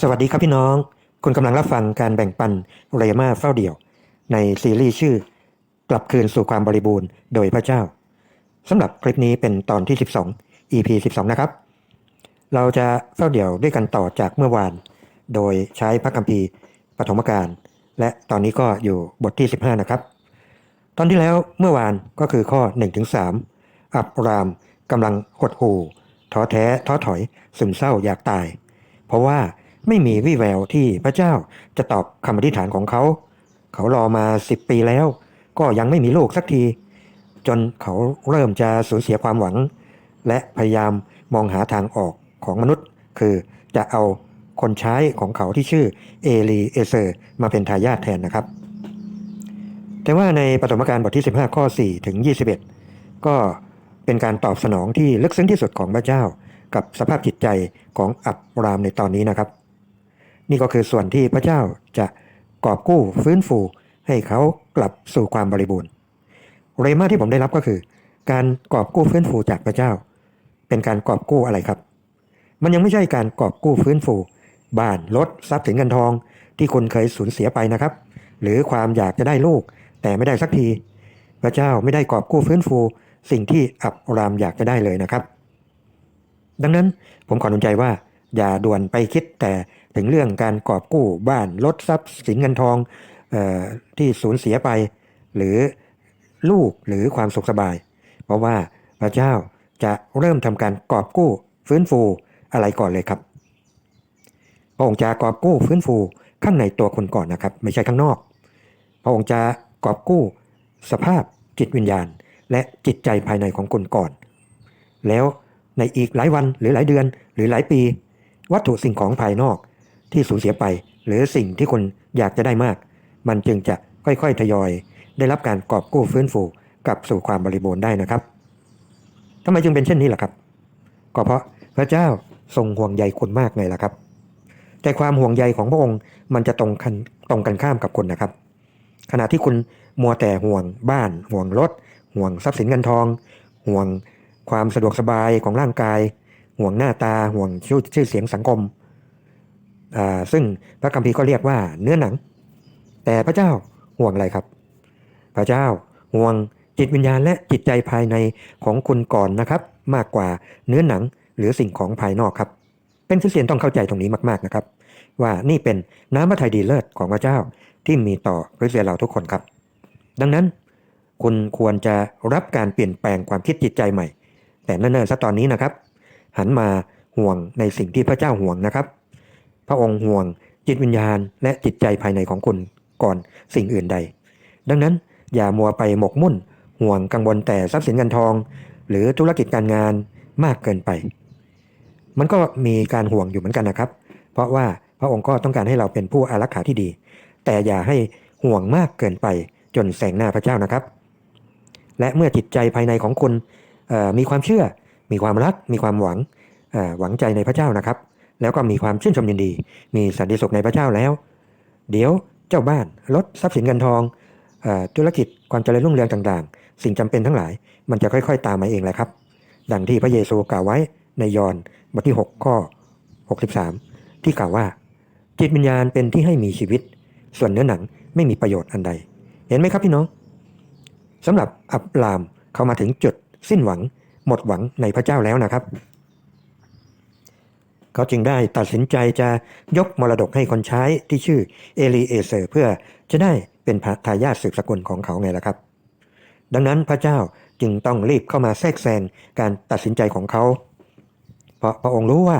สวัสดีครับพี่น้อง คุณกำลังรับฟังการแบ่งปันเรมาเฝ้าเดี่ยว ในซีรีส์ชื่อ กลับคืนสู่ความบริบูรณ์โดยพระเจ้าสำหรับคลิปนี้เป็นตอนที่ 12 EP 12 นะครับ เราจะเฝ้าเดี่ยวด้วยกันต่อจากเมื่อวาน โดยใช้พระคัมภีร์ปฐมกาลและตอนนี้ก็อยู่บทที่ 15 นะครับ ตอนที่แล้วเมื่อวานก็คือข้อ 1-3 อับรามกำลังหดหู่ท้อแท้ท้อถอย ซึมเศร้าอยากตาย เพราะว่า ไม่มีวี่แววที่พระเจ้าจะตอบคำอธิษฐานของเขา เขารอมาสิบปีแล้ว ก็ยังไม่มีลูกสักที จนเขาเริ่มจะสูญเสียความหวัง และพยายามมองหาทางออกของมนุษย์ คือจะเอาคนใช้ของเขาที่ชื่อเอลีเอเซอร์ มาเป็นทายาทแทนนะครับ แต่ว่าในปฐมกาลบทที่ 15 ข้อ 4 ถึง 21 ก็เป็นการตอบสนองที่ลึกซึ้งที่สุดของพระเจ้า กับสภาพจิตใจของอับรามในตอนนี้นะครับ นี่ก็คือส่วนที่พระเจ้าจะกอบกู้ฟื้นฟูให้เขากลับสู่ความบริบูรณ์เรมาที่ผมได้รับก็คือ การกอบกู้ฟื้นฟูจากพระเจ้า เป็นการกอบกู้อะไรครับ มันยังไม่ใช่การกอบกู้ฟื้นฟู บ้านรถทรัพย์สินเงินทอง ที่คุณเคยสูญเสียไปนะครับ หรือความอยากจะได้ลูก แต่ไม่ได้สักที พระเจ้าไม่ได้กอบกู้ฟื้นฟู สิ่งที่อับรามอยากจะได้เลยนะครับ ดังนั้นผมขอหนุนใจว่า อย่าด่วนไปคิดแต่ ถึงเรื่องการกอบกู้บ้านรถทรัพย์สินเงินทองออที่สูญเสียไป หรือลูกหรือความสุขสบาย เพราะว่าพระเจ้าจะเริ่มทำการกอบกู้ฟื้นฟูอะไรก่อนเลยครับพระองค์จะกอบกู้ฟื้นฟูข้างในตัวคนก่อนนะครับ ไม่ใช่ข้างนอก พระองค์จะกอบกู้สภาพจิตวิญญาณ และจิตใจภายในของคุณก่อน แล้วในอีกหลายวันหรือหลายเดือน หรือหลายปี วัตถุสิ่งของภายนอก ที่สูญเสียไป หรือสิ่งที่คุณอยากจะได้มาก มันจึงจะค่อยๆทยอย ได้รับการกอบกู้ฟื้นฟูกลับสู่ความบริบูรณ์ได้นะครับทำไมจึงเป็นเช่นนี้ล่ะครับ ก็เพราะพระเจ้าทรงห่วงใยคุณมากไงล่ะครับ แต่ความห่วงใยของพระองค์มันจะตรงกันตรงกันข้ามกับคุณนะครับ ขณะที่คุณมัวแต่ห่วงบ้าน ห่วงรถ ห่วงทรัพย์สินเงินทอง ห่วงความสะดวกสบายของร่างกาย ห่วงหน้าตา ห่วงชื่อเสียงสังคม ซึ่งพระคัมภีร์ก็เรียกว่าเนื้อหนัง แต่พระเจ้าห่วงอะไรครับ พระเจ้าห่วงจิตวิญญาณและจิตใจภายในของคุณก่อนนะครับ มากกว่าเนื้อหนังหรือสิ่งของภายนอกครับ เป็นคริสเตียนต้องเข้าใจตรงนี้มากๆนะครับ ว่านี่เป็นน้ำพระทัยดีเลิศของพระเจ้าที่มีต่อคริสเตียนเราทุกคนครับ ดังนั้น คุณควรจะรับการเปลี่ยนแปลงความคิดจิตใจใหม่ แต่เนิ่นๆซะตอนนี้นะครับ หันมาห่วงในสิ่งที่พระเจ้าห่วงนะครับ พระองค์ห่วง จิตวิญญาณและจิตใจภายในของคุณก่อนสิ่งอื่นใด ดังนั้นอย่ามัวไปหมกมุ่น ห่วงกังวลแต่ทรัพย์สินเงินทอง หรือธุรกิจการงานมากเกินไป มันก็มีการห่วงอยู่เหมือนกันนะครับ เพราะว่าพระองค์ก็ต้องการให้เราเป็นผู้อารักขาที่ดี แต่อย่าให้ห่วงมากเกินไปจนแสงหน้าพระเจ้านะครับ และเมื่อจิตใจภายในของคุณมีความเชื่อ มีความรัก มีความหวังหวังใจในพระเจ้านะครับ แล้วก็มีความชื่นชมยินดี มีสันติสุขในพระเจ้าแล้ว เดี๋ยวเจ้าบ้านรถทรัพย์สินเงินทองธุรกิจความเจริญรุ่งเรืองต่างๆ สิ่งจำเป็นทั้งหลายมันจะค่อยๆ ตามมาเองแหละครับ ดังที่พระเยซูกล่าวไว้ในยอห์นบทที่ 6 ข้อ 63 ที่กล่าวว่า จิตวิญญาณเป็นที่ให้มีชีวิต ส่วนเนื้อหนังไม่มีประโยชน์อันใด เห็นไหมครับพี่น้องสำหรับอับรามเขามาถึงจุดสิ้นหวัง หมดหวังในพระเจ้าแล้วนะครับ เขาจึงได้ตัดสินใจจะยกมรดกให้คนใช้ที่ชื่อเอลีเอเซอร์เพื่อจะได้เป็นทายาทสืบสกุลของเขาไงล่ะครับ ดังนั้นพระเจ้าจึงต้องรีบเข้ามาแทรกแซงการตัดสินใจของเขา เพราะพระองค์รู้ว่า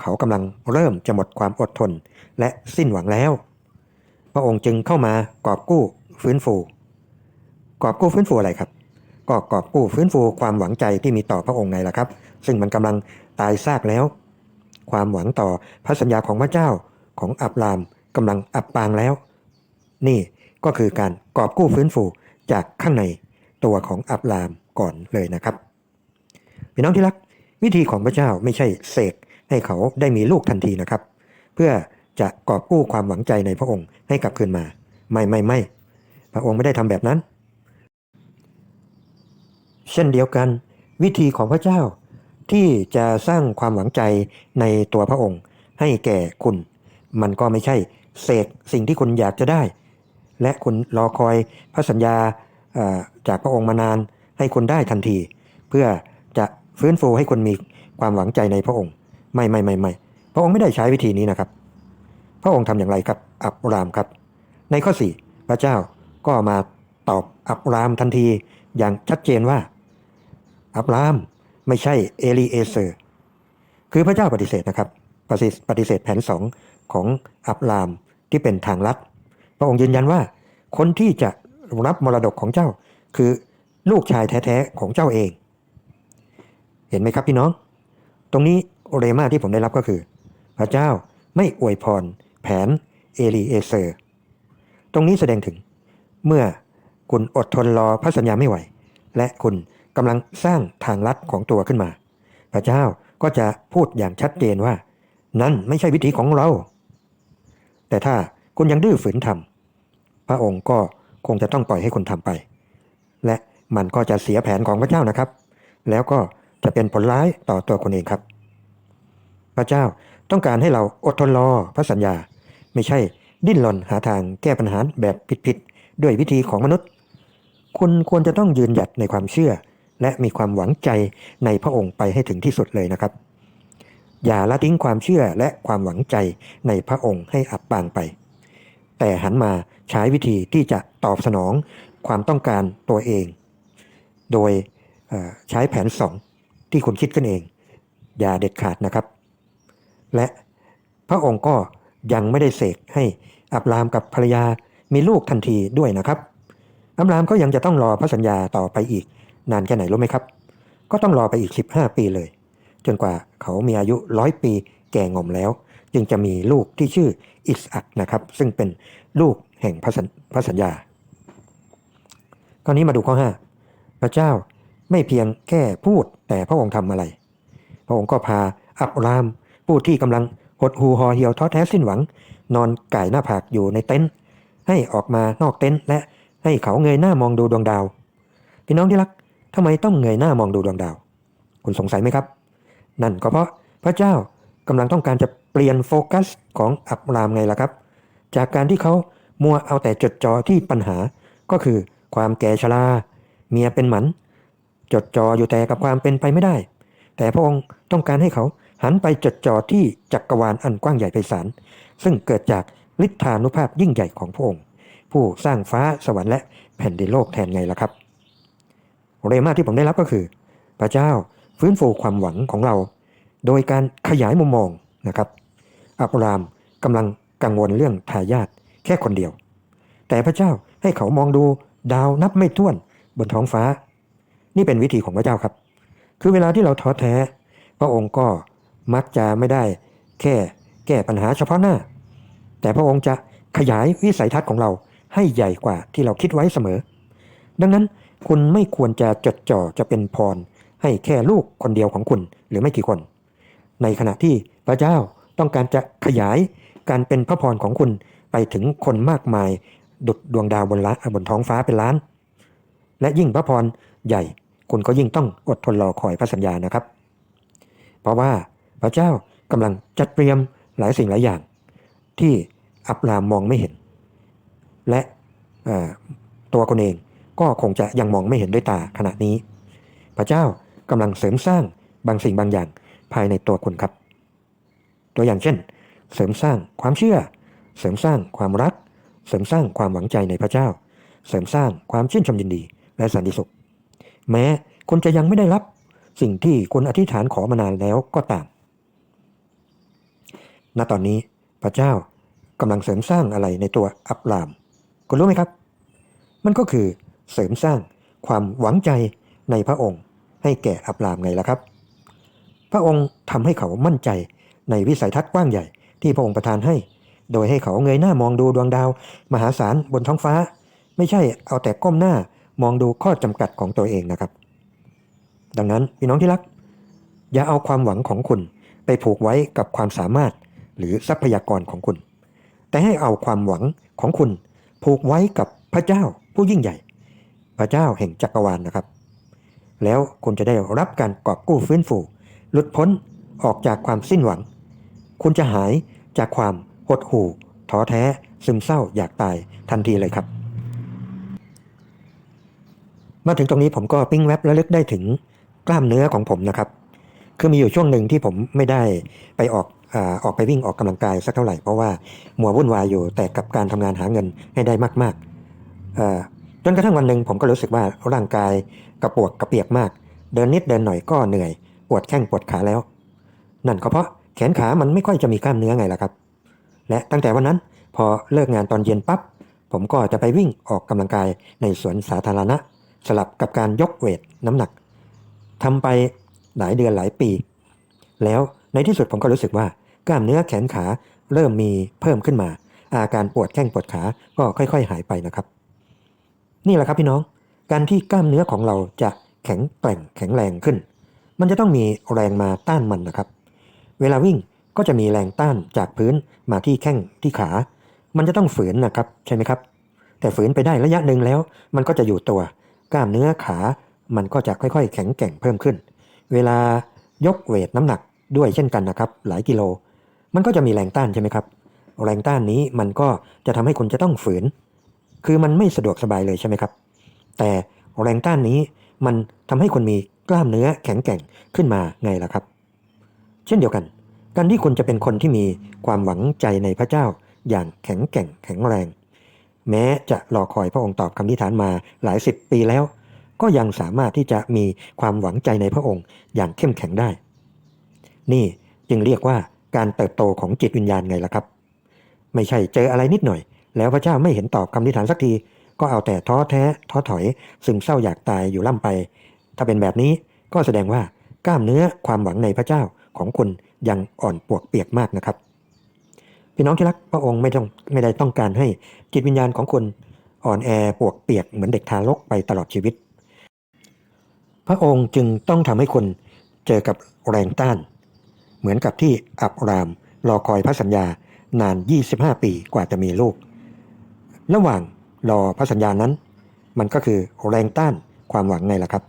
เขากำลังเริ่มจะหมดความอดทนและสิ้นหวังแล้ว พระองค์จึงเข้ามากอบกู้ฟื้นฟู กอบกู้ฟื้นฟูอะไรครับ ก็กอบกู้ฟื้นฟูความหวังใจที่มีต่อพระองค์ไงล่ะครับ ซึ่งมันกำลังตายซากแล้ว ความหวังต่อพระสัญญาของพระเจ้าของอับรามกำลังอับปางแล้ว นี่ก็คือการกอบกู้ฟื้นฟูจากข้างในตัวของอับรามก่อนเลยนะครับพี่น้องที่รัก วิธีของพระเจ้าไม่ใช่เสกให้เขาได้มีลูกทันทีนะครับ เพื่อจะกอบกู้ความหวังใจในพระองค์ให้กลับคืนมา ไม่ไม่ไม่พระองค์ไม่ได้ทำแบบนั้น เช่นเดียวกัน วิธีของพระเจ้า ที่จะสร้างความหวังใจในตัวพระองค์ ให้แก่คุณ มันก็ไม่ใช่เสกสิ่งที่คุณอยากจะได้ และคุณรอคอยพระสัญญาจากพระองค์มานานให้คุณได้ทันที เพื่อจะฟื้นฟูให้คุณมีความหวังใจในพระองค์ ไม่ไม่ไม่ไม่พระองค์ไม่ได้ใช้วิธีนี้นะครับ พระองค์ทำอย่างไรครับ อับรามครับ ในข้อ 4 พระเจ้าก็มาตอบอับรามทันทีอย่างชัดเจนว่า อับราม ไม่ใช่เอลีเอเซอร์ คือพระเจ้าปฏิเสธนะครับ ปฏิปฏเสธแผนสองของอับรามที่เป็นทางลัด พระองค์ยืนยันว่า คนที่จะรับมรดกของเจ้า คือลูกชายแท้ๆของเจ้าเอง เห็นไหมครับพี่น้อง ตรงนี้เรมาที่ผมได้รับก็คือ พระเจ้าไม่อวยพรแผนเอลีเอเซอร์ ตรงนี้แสดงถึงเมื่อคุณอดทนรอพระสัญญาไม่ไหว และคุณ กำลังสร้างทางลัดของตัวขึ้นมา พระเจ้าก็จะพูดอย่างชัดเจนว่า นั่นไม่ใช่วิธีของเรา แต่ถ้าคุณยังดื้อฝืนทำพระองค์ก็คงจะต้องปล่อยให้คุณทำไป และมันก็จะเสียแผนของพระเจ้านะครับ แล้วก็จะเป็นผลร้ายต่อตัวคนเองครับ พระเจ้าต้องการให้เราอดทนรอพระสัญญา ไม่ใช่ดิ้นรนหาทางแก้ปัญหาแบบผิดๆด้วยวิธีของมนุษย์ คุณควรจะต้องยืนหยัดในความเชื่อ และมีความหวังใจในพระองค์ไปให้ถึงที่สุดเลยนะครับ อย่าละทิ้งความเชื่อและความหวังใจในพระองค์ให้อับปางไป แต่หันมาใช้วิธีที่จะตอบสนองความต้องการตัวเอง โดยใช้แผนสองที่คุณคิดกันเอง อย่าเด็ดขาดนะครับ และพระองค์ก็ยังไม่ได้เสกให้อับรามกับภรรยามีลูกทันทีด้วยนะครับอับรามก็ยังจะต้องรอพระสัญญาต่อไปอีก นานแค่ไหนรู้ไหมครับ ก็ต้องรอไปอีก 15 ปีเลย จนกว่าเขามีอายุร้อยปีแก่งอมแล้ว จึงจะมีลูกที่ชื่ออิสอักนะครับ ซึ่งเป็นลูกแห่งพระสัญพระสัญญา คราวนี้มาดูข้อ 5 พระเจ้าไม่เพียงแค่พูดแต่พระองค์ทำอะไร พระองค์ก็พาอับราม ผู้ที่กำลังหดหูหอเหี่ยวท้อแท้สิ้นหวัง นอนก่ายหน้าผากอยู่ในเต็นท์ให้ออกมานอกเต็นท์และให้เขาเงยหน้ามองดูดวงดาว พี่น้องที่รัก ทำไมต้องเงยหน้ามองดูดวงดาว คุณสงสัยไหมครับ นั่นก็เพราะพระเจ้ากำลังต้องการจะเปลี่ยนโฟกัสของอับรามไงล่ะครับ จากการที่เขามัวเอาแต่จดจ่อที่ปัญหาก็คือความแก่ชราเมียเป็นหมัน จดจ่ออยู่แต่กับความเป็นไปไม่ได้ แต่พระองค์ต้องการให้เขาหันไปจดจ่อที่จักรวาลอันกว้างใหญ่ไพศาลซึ่งเกิดจากฤทธานุภาพยิ่งใหญ่ของพระองค์ ผู้สร้างฟ้าสวรรค์และแผ่นดินโลกแทนไงล่ะครับ เรมาที่ผมได้รับก็คือ พระเจ้าฟื้นฟูความหวังของเรา โดยการขยายมุมมองนะครับอับรามกำลังกังวลเรื่องทายาทแค่คนเดียว แต่พระเจ้าให้เขามองดูดาวนับไม่ถ้วนบนท้องฟ้า นี่เป็นวิธีของพระเจ้าครับ คือเวลาที่เราท้อแท้ พระองค์ก็มักจะไม่ได้แค่แก้ปัญหาเฉพาะหน้า แต่พระองค์จะขยายวิสัยทัศน์ของเราให้ใหญ่กว่าที่เราคิดไว้เสมอ ดังนั้น คุณไม่ควรจะจดจ่อจะเป็นพร ให้แค่ลูกคนเดียวของคุณหรือไม่กี่คน ในขณะที่พระเจ้าต้องการจะขยายการเป็นพระพรของคุณไปถึงคนมากมาย ดุดดวงดาวบนละบนท้องฟ้าเป็นล้าน และยิ่งพระพรใหญ่ คุณก็ยิ่งต้องอดทนรอคอยพระสัญญานะครับ เพราะว่าพระเจ้ากำลังจัดเตรียมหลายสิ่งหลายอย่าง ที่อับรามมองไม่เห็น และตัวคนเอง ก็คงจะยังมองไม่เห็นด้วยตาขณะนี้ พระเจ้ากำลังเสริมสร้างบางสิ่งบางอย่างภายในตัวคุณครับ ตัวอย่างเช่น เสริมสร้างความเชื่อ เสริมสร้างความรัก เสริมสร้างความหวังใจในพระเจ้า เสริมสร้างความชื่นชมยินดี และสันติสุข แม้คุณจะยังไม่ได้รับสิ่งที่คุณอธิษฐานขอมานานแล้วก็ตาม ณ ตอนนี้พระเจ้ากำลังเสริมสร้างอะไรในตัวอับราม คุณรู้ไหมครับ มันก็คือ เสริมสร้างความหวังใจในพระองค์ ให้แก่อับรามไงล่ะครับ พระองค์ทำให้เขามั่นใจในวิสัยทัศน์กว้างใหญ่ ที่พระองค์ประทานให้ โดยให้เขาเงยหน้ามองดูดวงดาว มหาศาลบนท้องฟ้า ไม่ใช่เอาแต่ก้มหน้ามองดูข้อจำกัดของตัวเองนะครับ ดังนั้นพี่น้องที่รัก อย่าเอาความหวังของคุณไปผูกไว้กับความสามารถหรือทรัพยากรของคุณ แต่ให้เอาความหวังของคุณผูกไว้กับพระเจ้าผู้ยิ่งใหญ่ พระเจ้าแห่งจักรวาลนะครับ แล้วคุณจะได้รับการกอบกู้ฟื้นฟูหลุดพ้นออกจากความสิ้นหวัง คุณจะหายจากความหดหู่ท้อแท้ ซึมเศร้าอยากตายทันทีเลยครับ มาถึงตรงนี้ผมก็ปิ้งแวบและลึกได้ถึงกล้ามเนื้อของผมนะครับ คือมีอยู่ช่วงหนึ่งที่ผมไม่ได้ไปออกอออกไปวิ่งออกกำลังกายสักเท่าไหร่เพราะว่ามัววุ่นวายอยู่แต่กับการทำงานหาเงินให้ได้มากๆ จนกระทั่งวันหนึ่งผมก็รู้สึกว่าร่างกายกระปวกกระเปียกมาก เดินนิดเดินหน่อยก็เหนื่อย ปวดแข้งปวดขาแล้ว นั่นก็เพราะแขนขามันไม่ค่อยจะมีกล้ามเนื้อไงล่ะครับ และตั้งแต่วันนั้นพอเลิกงานตอนเย็นปั๊บผมก็จะไปวิ่งออกกำลังกายในสวนสาธารณะ สลับกับการยกเวทน้ำหนักทำไปหลายเดือนหลายปี แล้วในที่สุดผมก็รู้สึกว่ากล้ามเนื้อแขนขาเริ่มมีเพิ่มขึ้นมา อาการปวดแข้งปวดขาก็ค่อย ๆ หายไปนะครับ นี่แหละครับพี่น้อง การที่กล้ามเนื้อของเราจะแข็งแกร่งแข็งแรงขึ้น มันจะต้องมีแรงมาต้านมันนะครับ เวลาวิ่งก็จะมีแรงต้านจากพื้นมาที่แข้งที่ขา มันจะต้องฝืนนะครับใช่ไหมครับ แต่ฝืนไปได้ระยะหนึ่งแล้ว มันก็จะอยู่ตัว กล้ามเนื้อขา มันก็จะค่อยๆ แข็งแกร่งเพิ่มขึ้น เวลายกเวทน้ำหนักด้วยเช่นกันนะครับ หลายกิโล มันก็จะมีแรงต้านใช่ไหมครับ แรงต้านนี้มันก็จะทำให้คุณจะต้องฝืน คือมันไม่สะดวกสบายเลยใช่ไหมครับ แต่แรงต้านนี้มันทำให้คุณมีกล้ามเนื้อแข็งแกร่งขึ้นมาไงล่ะครับ เช่นเดียวกัน การที่คุณจะเป็นคนที่มีความหวังใจในพระเจ้าอย่างแข็งแกร่งแข็งแรง แม้จะรอคอยพระองค์ตอบคำทิฐานมาหลายสิบปีแล้ว ก็ยังสามารถที่จะมีความหวังใจในพระองค์อย่างเข้มแข็งได้ นี่จึงเรียกว่าการเติบโตของจิตวิญญาณไงล่ะครับ ไม่ใช่เจออะไรนิดหน่อย แล้วพระเจ้าไม่เห็นตอบคำทิฐานสักที ก็เอาแต่ท้อแท้ ท้อถอย ซึมเศร้าอยากตายอยู่ล่ำไป ถ้าเป็นแบบนี้ก็แสดงว่ากล้ามเนื้อความหวังในพระเจ้าของคุณยังอ่อนปวกเปียกมากนะครับพี่น้องที่รักพระองค์ไม่ต้องไม่ได้ต้องการให้จิตวิญญาณของคุณอ่อนแอปวกเปียกเหมือนเด็กทารกไปตลอดชีวิต พระองค์จึงต้องทำให้คุณเจอกับแรงต้าน เหมือนกับที่อับรามรอคอยพระสัญญานาน 25 ปีกว่าจะมีลูก ระหว่างรอพระสัญญานั้น มันก็คือแรงต้านความหวังไงล่ะครับ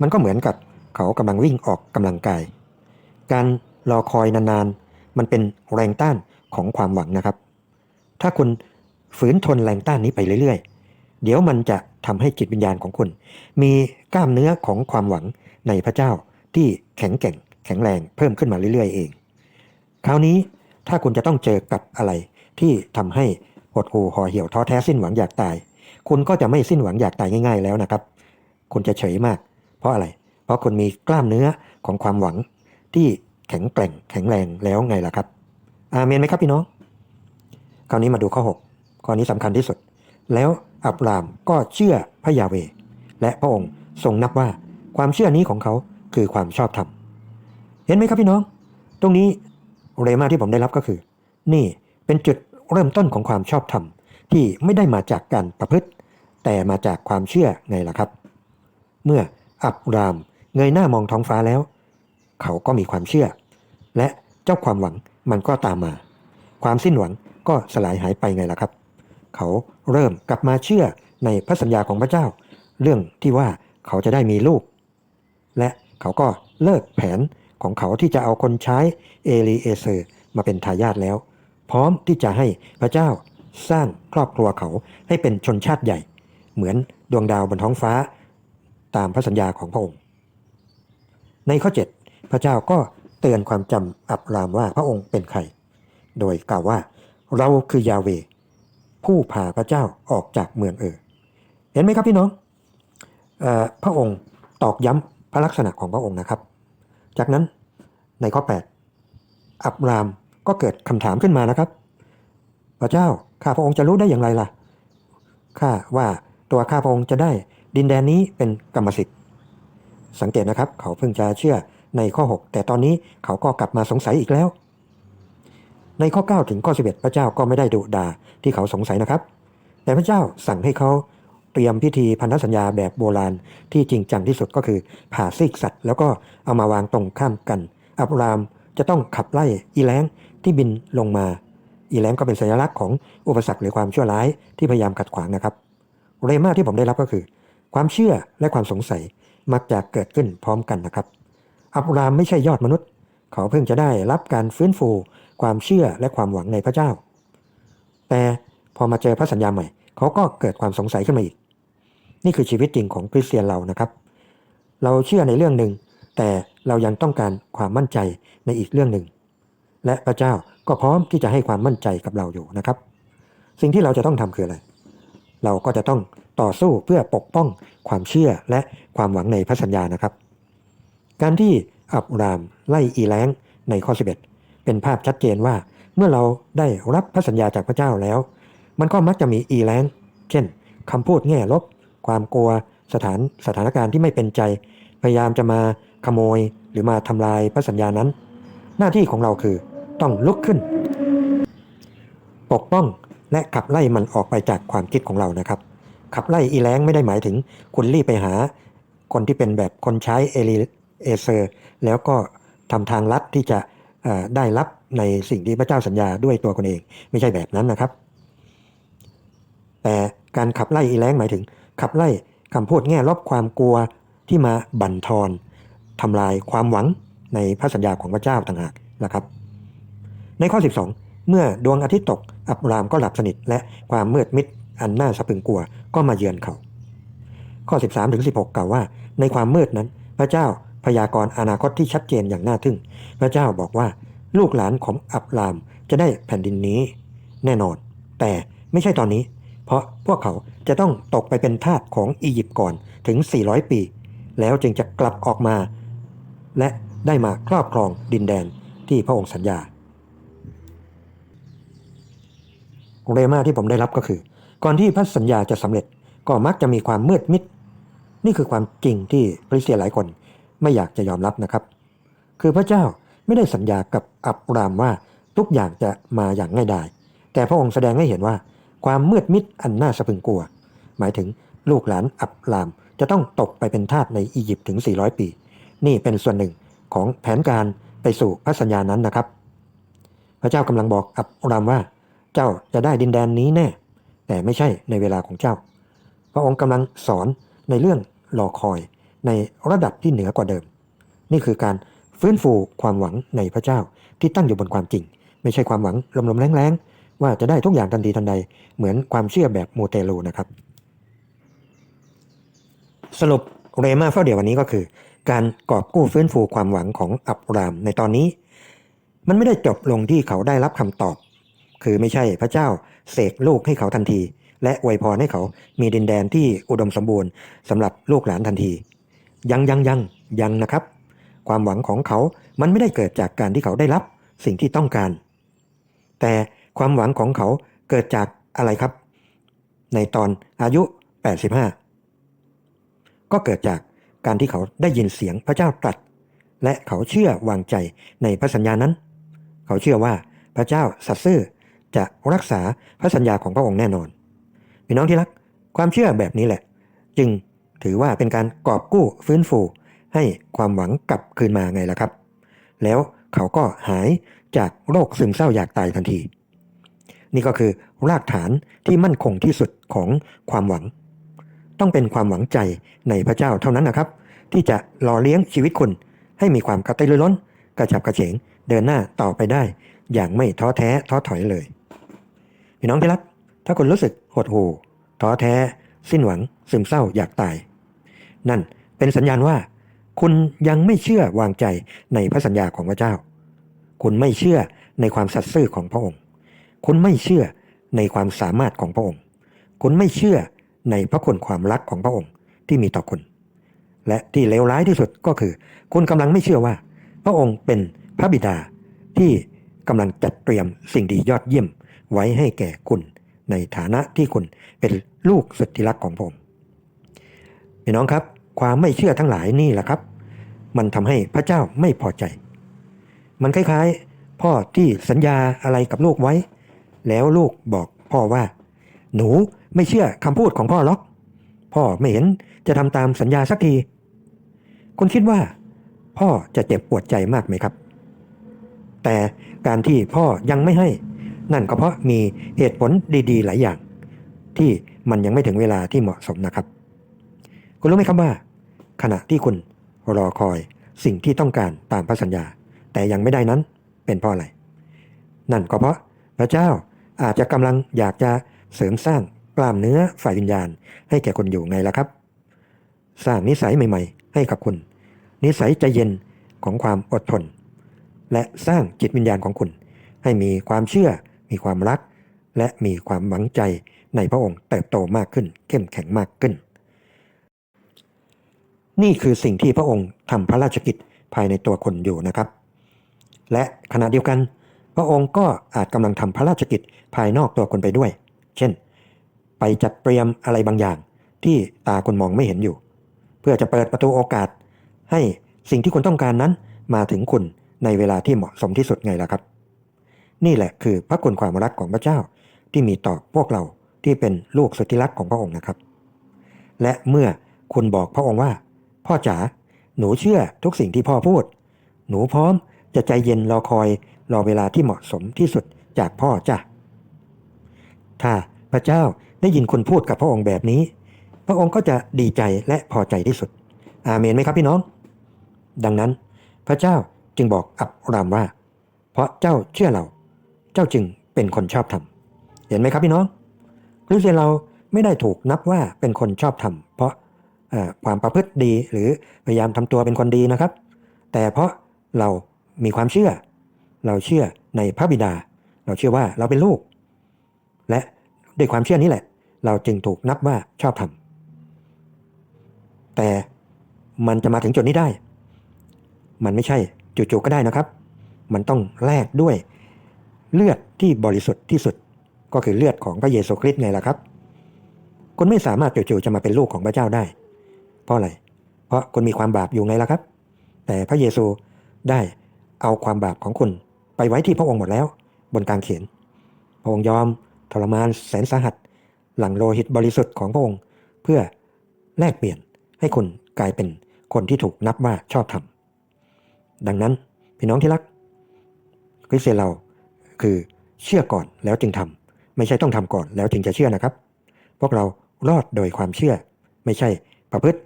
มันก็เหมือนกับเขากำลังวิ่งออกกำลังกาย การรอคอยนานๆ มันเป็นแรงต้านของความหวังนะครับ ถ้าคุณฝืนทนแรงต้านนี้ไปเรื่อยๆ เดี๋ยวมันจะทำให้จิตวิญญาณของคุณ มีกล้ามเนื้อของความหวังในพระเจ้าที่แข็งแกร่ง แข็งแรงเพิ่มขึ้นมาเรื่อยๆ เอง คราวนี้ถ้าคุณจะต้องเจอกับอะไรที่ทำให้ห ดหู่ห่อเหี่ยวท้อแท้สิ้นหวังอยากตาย คุณก็จะไม่สิ้นหวังอยากตายง่าย ๆ แล้วนะครับ คุณจะเฉยมาก เพราะอะไร เพราะคุณมีกล้ามเนื้อของความหวังที่แข็งแกร่ง แข็งแรงแล้วไงล่ะครับ อาเมนไหมครับพี่น้อง คราวนี้มาดูข้อ 6 ข้อนี้สำคัญที่สุด แล้วอับรามก็เชื่อพระยาเว และพระองค์ทรงนับว่าความเชื่อนี้ของเขาคือความชอบธรรม เห็นไหมครับพี่น้อง ตรงนี้เรมาที่ผมได้รับก็คือ นี่เป็นจุด เริ่มต้นของความชอบธรรมที่ไม่ได้มาจากการประพฤติ แต่มาจากความเชื่อไงล่ะครับ เมื่ออับรามเงยหน้ามองท้องฟ้าแล้ว เขาก็มีความเชื่อ และเจ้าความหวังมันก็ตามมา ความสิ้นหวังก็สลายหายไปไงล่ะครับ เขาเริ่มกลับมาเชื่อในพระสัญญาของพระเจ้า เรื่องที่ว่าเขาจะได้มีลูก และเขาก็เลิกแผนของเขาที่จะเอาคนใช้เอลีเอเซอร์มาเป็นทายาทแล้ว พร้อมที่จะให้พระเจ้าสร้างครอบครัวเขาให้เป็นชนชาติใหญ่ เหมือนดวงดาวบนท้องฟ้า ตามพระสัญญาของพระองค์ ในข้อ 7 พระเจ้าก็เตือนความจำอับรามว่าพระองค์เป็นใคร โดยกล่าวว่าเราคือยาเว ผู้พาพระเจ้าออกจากเมืองเออเห็นไหมครับพี่น้องออพระองค์ตอกย้ำพระลักษณะของพระองค์นะครับ จากนั้นในข้อ 8 อับราม ก็เกิดคำถามขึ้นมานะครับ พระเจ้าข้าพระองค์จะรู้ได้อย่างไรล่ะข้าว่าตัวข้าพระองค์จะได้ดินแดนนี้เป็นกรรมสิทธิ์ สังเกตนะครับ เขาเพิ่งจะเชื่อในข้อ 6 แต่ตอนนี้เขาก็กลับมาสงสัยอีกแล้ว ในข้อ 9 ถึงข้อ 11 พระเจ้าก็ไม่ได้ดุด่าที่เขาสงสัยนะครับ แต่พระเจ้าสั่งให้เขาเตรียมพิธีพันธสัญญาแบบโบราณที่จริงจังที่สุดก็คือผ่าซีกสัตว์ แล้วก็เอามาวางตรงข้ามกัน อับรามจะต้องขับไล่อีแลง ที่บินลงมา อีแล้งก็เป็นสัญลักษณ์ของอุปสรรคหรือความชั่วร้ายที่พยายามขัดขวางนะครับ เรมาที่ผมได้รับก็คือ ความเชื่อและความสงสัยมักจะเกิดขึ้นพร้อมกันนะครับ อับรามไม่ใช่ยอดมนุษย์ เขาเพิ่งจะได้รับการฟื้นฟู ความเชื่อและความหวังในพระเจ้า แต่พอมาเจอพระสัญญาใหม่ เขาก็เกิดความสงสัยขึ้นมาอีก นี่คือชีวิตจริงของคริสเตียนเรานะครับ เราเชื่อในเรื่องหนึ่งแต่เรายังต้องการความมั่นใจในอีกเรื่องหนึ่ง และพระเจ้าก็พร้อมที่จะให้ความมั่นใจกับเราอยู่นะครับ สิ่งที่เราจะต้องทำคืออะไร เราก็จะต้องต่อสู้เพื่อปกป้องความเชื่อและความหวังในพระสัญญานะครับ การที่อับรามไล่อีแล้งในข้อ 11 เป็นภาพชัดเจนว่าเมื่อเราได้รับพระสัญญาจากพระเจ้าแล้ว มันก็มักจะมีอีแล้งเช่นคำพูดแง่ลบ ความกลัวสถานสถานการณ์ที่ไม่เป็นใจ พยายามจะมาขโมยหรือมาทำลายพระสัญญานั้น หน้าที่ของเราคือต้องลุกขึ้น ปกป้องและขับไล่มันออกไปจากความคิดของเรานะครับ ขับไล่อีแล้งไม่ได้หมายถึง คุณรีบไปหา คนที่เป็นแบบคนใช้เอลิเอเซอร์ แล้วก็ทำทางลัดที่จะได้รับในสิ่งที่พระเจ้าสัญญาด้วยตัวคนเอง ไม่ใช่แบบนั้นนะครับ แต่การขับไล่อีแล้งหมายถึง ขับไล่คำพูดแง่ลบความกลัวที่มาบั่นทอนทำลายความหวัง ในพระสัญญาของพระเจ้าต่างหากนะครับ ในข้อ 12 เมื่อดวงอาทิตย์ตก อับรามก็หลับสนิท และความมืดมิดอันน่าสะพึงกลัวก็มาเยือนเขา ข้อ 13ถึง16 กล่าวว่า ในความมืดนั้น พระเจ้าพยากรณ์อนาคตที่ชัดเจนอย่างน่าทึ่ง พระเจ้าบอกว่าลูกหลานของอับรามจะได้แผ่นดินนี้แน่นอน แต่ไม่ใช่ตอนนี้ เพราะพวกเขาจะต้องตกไปเป็นทาสของอียิปต์ก่อนถึง 400 ปี แล้วจึงจะกลับออกมา และ ได้มาครอบครองดินแดนที่พระองค์สัญญาเรมาที่ผมได้รับก็คือ ก่อนที่พระสัญญาจะสำเร็จก็มักจะมีความมืดมิด นี่คือความจริงที่คริเตียหลายคนไม่อยากจะยอมรับนะครับ คือพระเจ้าไม่ได้สัญญากับอับรามว่าทุกอย่างจะมาอย่างง่ายดาย แต่พระองค์แสดงให้เห็นว่า ความมืดมิดอันน่าสะพึงกลัว หมายถึงลูกหลานอับรามจะต้องตกไปเป็นทาสในอียิปต์ถึง 400 ปี นี่เป็นส่วนหนึ่ง ของแผนการไปสู่พระสัญญานั้นนะครับ พระเจ้ากำลังบอกอับรามว่า เจ้าจะได้ดินแดนนี้แน่ แต่ไม่ใช่ในเวลาของเจ้า พระองค์กำลังสอนในเรื่องรอคอยในระดับที่เหนือกว่าเดิม นี่คือการฟื้นฟูความหวังในพระเจ้าที่ตั้งอยู่บนความจริง ไม่ใช่ความหวังลมๆแรงๆว่าจะได้ทุกอย่างทันทีทันใด เหมือนความเชื่อแบบโมเตลูนะครับ สรุปเรมาเฝ้าเดี๋ยววันนี้ก็คือ การกอบกู้ฟื้นฟูความหวังของอับรามในตอนนี้ มันไม่ได้จบลงที่เขาได้รับคำตอบ คือไม่ใช่พระเจ้าเสกลูกให้เขาทันที และอวยพรให้เขามีดินแดนที่อุดมสมบูรณ์สำหรับลูกหลานทันที ยังยังยังยังนะครับ ความหวังของเขา มันไม่ได้เกิดจากการที่เขาได้รับสิ่งที่ต้องการ แต่ความหวังของเขาเกิดจากอะไรครับ ในตอนอายุ 85 ก็เกิดจาก การที่เขาได้ยินเสียงพระเจ้าตรัส และเขาเชื่อวางใจในพระสัญญานั้น เขาเชื่อว่าพระเจ้าสัตย์ซื่อจะรักษาพระสัญญาของพระองค์แน่นอนพี่น้องที่รักความเชื่อแบบนี้แหละ จึงถือว่าเป็นการกอบกู้ฟื้นฟู ให้ความหวังกลับคืนมาไงล่ะครับ แล้วเขาก็หายจากโรคซึมเศร้าอยากตายทันที นี่ก็คือรากฐานที่มั่นคงที่สุดของความหวัง ต้องเป็นความหวังใจในพระเจ้าเท่านั้นนะครับ ที่จะหล่อเลี้ยงชีวิตคุณให้มีความกระตือรือร้น กระฉับกระเฉงเดินหน้าต่อไปได้ อย่างไม่ท้อแท้ท้อถอยเลยพี่น้องที่รักถ้าคุณรู้สึกหดหู่ท้อแท้ สิ้นหวัง ซึมเศร้าอยากตาย นั่นเป็นสัญญาณว่า คุณยังไม่เชื่อวางใจในพระสัญญาของพระเจ้า คุณไม่เชื่อในความสัตย์ซื่อของพระองค์ คุณไม่เชื่อในความสามารถของพระองค์ คุณไม่เชื่อ ในพระคุณความรักของพระองค์ที่มีต่อคุณ และที่เลวร้ายที่สุดก็คือ คุณกำลังไม่เชื่อว่า พระองค์เป็นพระบิดาที่กำลังจัดเตรียมสิ่งดียอดเยี่ยมไว้ให้แก่คุณในฐานะที่คุณเป็นลูกสุดที่รักของพระองค์พี่น้องครับ ความไม่เชื่อทั้งหลายนี่แหละครับ มันทำให้พระเจ้าไม่พอใจ มันคล้ายๆ พ่อที่สัญญาอะไรกับลูกไว้ แล้วลูกบอกพ่อว่า หนู ไม่เชื่อคำพูดของพ่อหรอก พ่อไม่เห็นจะทำตามสัญญาสักที คุณคิดว่า พ่อจะเจ็บปวดใจมากไหมครับ แต่การที่พ่อยังไม่ให้ นั่นก็เพราะมีเหตุผลดีๆ หลายอย่าง ที่มันยังไม่ถึงเวลาที่เหมาะสมนะครับ คุณรู้ไหมครับว่า ขณะที่คุณรอคอยสิ่งที่ต้องการตามพระสัญญา แต่ยังไม่ได้นั้นเป็นเพราะอะไร นั่นก็เพราะพระเจ้าอาจจะกำลังอยากจะเสริมสร้าง กล้ามเนื้อฝ่ายวิญญาณ ให้แก่คนอยู่ไงล่ะครับ สร้างนิสัยใหม่ๆ ให้กับคุณ นิสัยใจเย็นของความอดทน และสร้างจิตวิญญาณของคุณ ให้มีความเชื่อ มีความรัก และมีความหวังใจในพระองค์เติบโตมากขึ้น เข้มแข็งมากขึ้น นี่คือสิ่งที่พระองค์ทำพระราชกิจภายในตัวคนอยู่นะครับ และขณะเดียวกัน พระองค์ก็อาจกำลังทำพระราชกิจภายนอกตัวคนไปด้วย เช่น ไปจัดเตรียมอะไรบางอย่าง ที่ตาคนมองไม่เห็นอยู่ เพื่อจะเปิดประตูโอกาส ให้สิ่งที่คุณต้องการนั้นมาถึงคุณในเวลาที่เหมาะสมที่สุดไงล่ะครับ นี่แหละคือพระคุณความรักของพระเจ้าที่มีต่อพวกเราที่เป็นลูกสุดที่รักของพระองค์นะครับ และเมื่อคุณบอกพระองค์ว่า พ่อจ๋าหนูเชื่อทุกสิ่งที่พ่อพูด หนูพร้อมจะใจเย็นรอคอยรอเวลาที่เหมาะสมที่สุดจากพ่อจ้ะถ้าพระเจ้า ได้ยินคุณพูดกับพระองค์แบบนี้ พระองค์ก็จะดีใจและพอใจที่สุด อาเมนไหมครับพี่น้อง ดังนั้นพระเจ้าจึงบอกอับรามว่า เพราะเจ้าเชื่อเรา เจ้าจึงเป็นคนชอบธรรม เห็นไหมครับพี่น้องคริสเตียนเราไม่ได้ถูกนับว่าเป็นคนชอบธรรม เพราะความประพฤติดีหรือพยายามทำตัวเป็นคนดีนะครับ แต่เพราะเรามีความเชื่อ เราเชื่อในพระบิดา เราเชื่อว่าเราเป็นลูก และ ด้วยความเชื่อนี้แหละ เราจึงถูกนับว่าชอบธรรมแต่มันจะมาถึงจุดนี้ได้ มันไม่ใช่จู่ๆก็ได้นะครับ มันต้องแลกด้วยเลือดที่บริสุทธิ์ที่สุดก็คือเลือดของพระเยซูคริสต์ไงล่ะครับ คุณไม่สามารถจู่ๆจะมาเป็นลูกของพระเจ้าได้ เพราะอะไร เพราะคุณมีความบาปอยู่ไงล่ะครับ แต่พระเยซูได้เอาความบาปของคุณไปไว้ที่พระองค์หมดแล้ว บนกางเขนพระองค์ยอม ทรมานแสนสาหัส หลังโลหิตบริสุทธิ์ของพระองค์ เพื่อแลกเปลี่ยนให้คุณกลายเป็นคนที่ถูกนับว่าชอบธรรมดังนั้นพี่น้องที่รักคริสเตียนเราคือเชื่อก่อนแล้วจึงทำไม่ใช่ต้องทำก่อนแล้วจึงจะเชื่อนะครับ พวกเรารอดโดยความเชื่อ ไม่ใช่ประพฤติ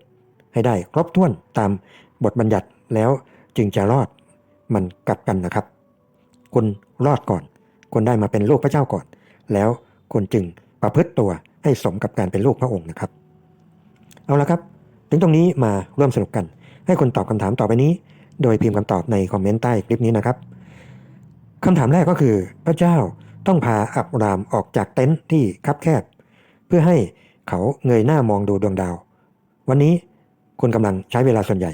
ให้ได้ครบถ้วนตามบทบัญญัติแล้วจึงจะรอดมันกลับกันนะครับ คุณรอดก่อน คุณได้มาเป็นลูกพระเจ้าก่อน แล้วคุณจึงประพฤติตัวให้สมกับการเป็นลูกพระองค์นะครับ เอาละครับ ถึงตรงนี้มาร่วมสนุกกัน ให้คุณตอบคำถามต่อไปนี้ โดยพิมพ์คำตอบในคอมเมนต์ใต้คลิปนี้นะครับคำถามแรกก็คือพระเจ้าต้องพาอับรามออกจากเต็นท์ที่คับแคบ เพื่อให้เขาเงยหน้ามองดูดวงดาว วันนี้คุณกำลังใช้เวลาส่วนใหญ่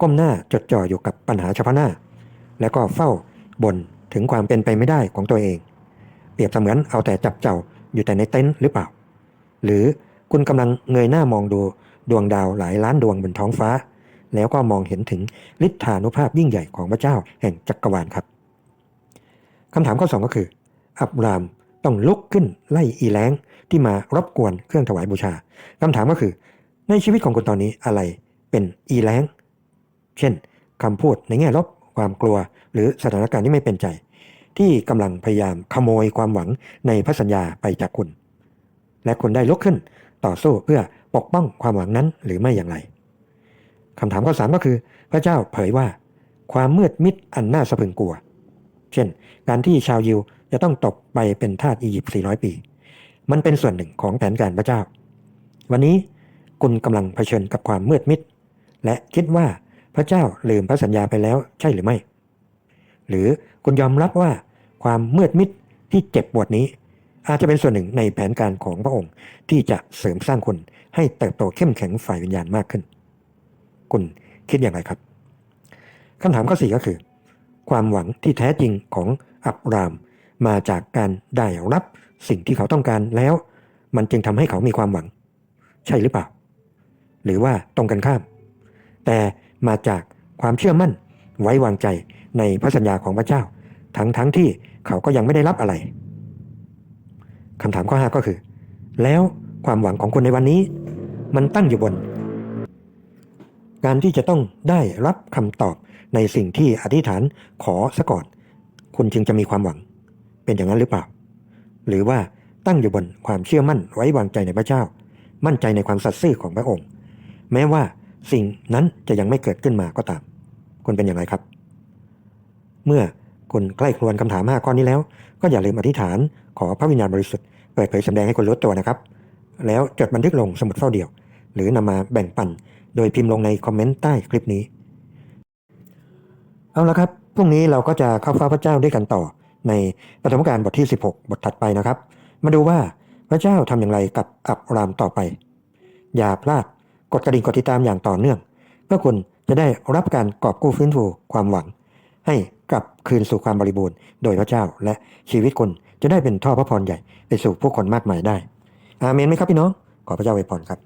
ก้มหน้าจดจ่ออยู่กับปัญหาเฉพาะหน้า แล้วก็เฝ้าบ่นถึงความเป็นไปไม่ได้ของตัวเอง เปรียบเสมือนเอาแต่จับเจ้าอยู่แต่ในเต็นท์หรือเปล่า หรือคุณกำลังเงยหน้ามองดูดวงดาวหลายล้านดวงบนท้องฟ้า แล้วก็มองเห็นถึงฤทธานุภาพยิ่งใหญ่ของพระเจ้าแห่งจักรวาลครับคำถามข้อสองก็คือ อับรามต้องลุกขึ้นไล่อีแล้งที่มารบกวนเครื่องถวายบูชาคำถามก็คือ ในชีวิตของคุณตอนนี้อะไรเป็นอีแล้ง เช่นคำพูดในแง่ลบความกลัว หรือสถานการณ์ที่ไม่เป็นใจ ที่กำลังพยายามขโมยความหวังในพระสัญญาไปจากคุณ และคุณได้ลุกขึ้นต่อสู้เพื่อปกป้องความหวังนั้นหรือไม่อย่างไรคำถามข้อสามก็คือ พระเจ้าเผยว่า ความมืดมิดอันน่าสะพึงกลัว เช่น การที่ชาวยิวจะต้องตกไปเป็นทาสอียิปต์400 ปี มันเป็นส่วนหนึ่งของแผนการพระเจ้า วันนี้คุณกำลังเผชิญกับความมืดมิด และคิดว่าพระเจ้าลืมพระสัญญาไปแล้วใช่หรือไม่ หรือคุณยอมรับว่า ความมืดมิดที่เจ็บปวดนี้ อาจจะเป็นส่วนหนึ่งในแผนการของพระองค์ ที่จะเสริมสร้างคุณให้เติบโตเข้มแข็งฝ่ายวิญญาณมากขึ้น คุณคิดอย่างไรครับคำถามข้อสี่ก็คือ ความหวังที่แท้จริงของอับรามมาจากการได้รับสิ่งที่เขาต้องการแล้ว มันจึงทำให้เขามีความหวัง ใช่หรือเปล่า หรือว่าตรงกันข้าม แต่มาจากความเชื่อมั่นไว้วางใจในพระสัญญาของพระเจ้า ทั้งทั้งที่เขาก็ยังไม่ได้รับอะไรคำถามข้อห้าก็คือ แล้วความหวังของคนในวันนี้ มันตั้งอยู่บน การที่จะต้องได้รับคำตอบในสิ่งที่อธิษฐานขอซะก่อน คุณจึงจะมีความหวัง เป็นอย่างนั้นหรือเปล่า หรือว่าตั้งอยู่บนความเชื่อมั่นไว้วางใจในพระเจ้า มั่นใจในความสัตย์ซื่อของพระองค์ แม้ว่าสิ่งนั้นจะยังไม่เกิดขึ้นมาก็ตาม คุณเป็นอย่างไรครับ เมื่อ คุณใกล้ครวนคำถามห้าข้อนี้แล้ว ก็อย่าลืมอธิษฐานขอพระวิญญาณบริสุทธิ์เปิดเผยสำแดงให้คนรู้ตัวนะครับ แล้วจดบันทึกลงสมุดเฝ้าเดี่ยว หรือนำมาแบ่งปัน โดยพิมพ์ลงในคอมเมนต์ใต้คลิปนี้ เอาละครับพรุ่งนี้เราก็จะเข้าเฝ้าพระเจ้าด้วยกันต่อ ในปฐมกาลบทที่ 16 บทถัดไปนะครับ มาดูว่าพระเจ้าทำอย่างไรกับอับรามต่อไป อย่าพลาดกดกระดิ่งกดติดตามอย่างต่อเนื่อง เพื่อคุณจะได้รับการกอบกู้ฟื้นฟูความหวัง ให้ กลับคืนสู่ความบริบูรณ์โดยพระเจ้า และชีวิตคุณจะได้เป็นท่อพระพรใหญ่ไปสู่ผู้คนมากมายได้ อาเมนไหมครับพี่น้อง ขอพระเจ้าอวยพรครับ